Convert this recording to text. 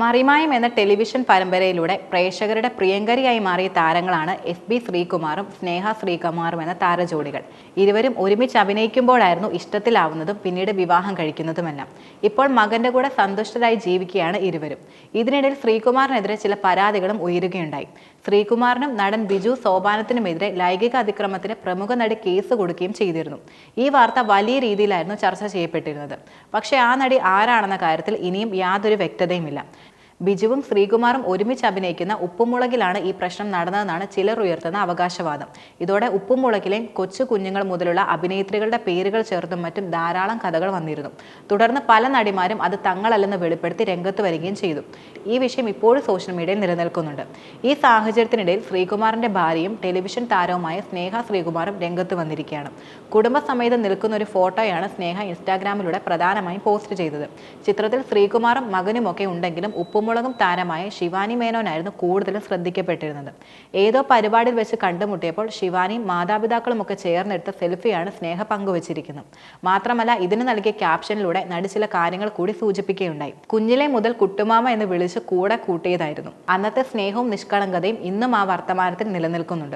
മറിമായം എന്ന ടെലിവിഷൻ പരമ്പരയിലൂടെ പ്രേക്ഷകരുടെ പ്രിയങ്കരിയായി മാറിയ താരങ്ങളാണ് എഫ് ബി ശ്രീകുമാറും സ്നേഹ ശ്രീകുമാറും എന്ന താരജോഡികൾ. ഇരുവരും ഒരുമിച്ച് അഭിനയിക്കുമ്പോഴായിരുന്നു ഇഷ്ടത്തിലാവുന്നതും പിന്നീട് വിവാഹം കഴിക്കുന്നതുമെല്ലാം. ഇപ്പോൾ മകന്റെ കൂടെ സന്തുഷ്ടരായി ജീവിക്കുകയാണ് ഇരുവരും. ഇതിനിടയിൽ ശ്രീകുമാറിനെതിരെ ചില പരാതികളും ഉയരുകയുണ്ടായി. ശ്രീകുമാറിനും നടൻ ബിജു സോപാനത്തിനുമെതിരെ ലൈംഗിക അതിക്രമത്തിന് പ്രമുഖ നടി കേസ് കൊടുക്കുകയും ചെയ്തിരുന്നു. ഈ വാർത്ത വലിയ രീതിയിലായിരുന്നു ചർച്ച ചെയ്യപ്പെട്ടിരുന്നത്. പക്ഷേ ആ നടി ആരാണെന്ന കാര്യത്തിൽ ഇനിയും യാതൊരു വ്യക്തതയുമില്ല. ബിജുവും ശ്രീകുമാറും ഒരുമിച്ച് അഭിനയിക്കുന്ന ഉപ്പുമുളകിലാണ് ഈ പ്രശ്നം നടന്നതെന്നാണ് ചിലർ ഉയർത്തുന്ന അവകാശവാദം. ഇതോടെ ഉപ്പുമുളകിലെ കൊച്ചു കുഞ്ഞുങ്ങൾ മുതലുള്ള അഭിനേത്രികളുടെ പേരുകൾ ചേർത്തും മറ്റും ധാരാളം കഥകൾ വന്നിരുന്നു. തുടർന്ന് പല നടിമാരും അത് തങ്ങളല്ലെന്ന് വെളിപ്പെടുത്തി രംഗത്ത് വരികയും ചെയ്തു. ഈ വിഷയം ഇപ്പോഴും സോഷ്യൽ മീഡിയയിൽ നിലനിൽക്കുന്നുണ്ട്. ഈ സാഹചര്യത്തിനിടയിൽ ശ്രീകുമാറിന്റെ ഭാര്യയും ടെലിവിഷൻ താരവുമായ സ്നേഹ ശ്രീകുമാറും രംഗത്ത് വന്നിരിക്കുകയാണ്. കുടുംബസമേതം നിൽക്കുന്ന ഒരു ഫോട്ടോയാണ് സ്നേഹ ഇൻസ്റ്റാഗ്രാമിലൂടെ പ്രധാനമായും പോസ്റ്റ് ചെയ്തത്. ചിത്രത്തിൽ ശ്രീകുമാറും മകനുമൊക്കെ ഉണ്ടെങ്കിലും ഉപ്പുമുളകും താരമായ ശിവാനി മേനോനായിരുന്നു കൂടുതലും ശ്രദ്ധിക്കപ്പെട്ടിരുന്നത്. ഏതോ പരിപാടിയിൽ വെച്ച് കണ്ടുമുട്ടിയപ്പോൾ ശിവാനിയും മാതാപിതാക്കളും ഒക്കെ ചേർന്നെടുത്ത സെൽഫിയാണ് സ്നേഹ പങ്കുവച്ചിരിക്കുന്നത്. മാത്രമല്ല ഇതിന് നൽകിയ ക്യാപ്ഷനിലൂടെ നടി ചില കാര്യങ്ങൾ കൂടി സൂചിപ്പിക്കുകയുണ്ടായി. കുഞ്ഞിലെ മുതൽ കുട്ടുമാമ എന്ന് വിളിച്ച് കൂടെ കൂട്ടിയതായിരുന്നു. അന്നത്തെ സ്നേഹവും നിഷ്കളങ്കതയും ഇന്നും ആ വർത്തമാനത്തിൽ നിലനിൽക്കുന്നുണ്ട്.